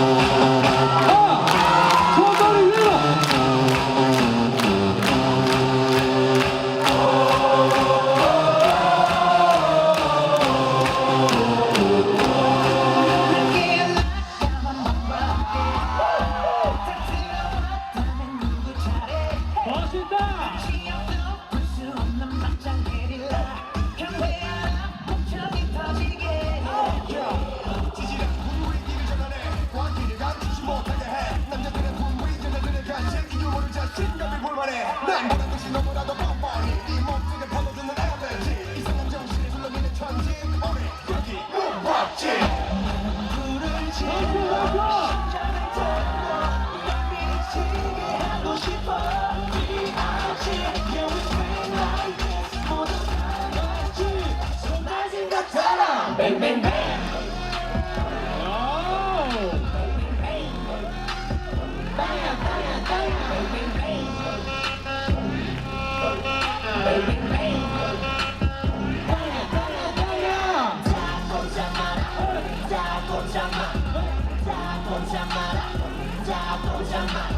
you 뻔해 난보다 것이 너무나도 뻔뻔히 이 네 몸속에 파고드는 에너지 이상한 정신을 불러내는 천지 오리 여기 무법지 불을 지펴 심장을 터져 널 미치게 하고 싶어 We are G Yeah we feel l 손 가진 것처럼 뱅뱅뱅 감사합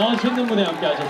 더 신난 무대 함께 하셨습니다.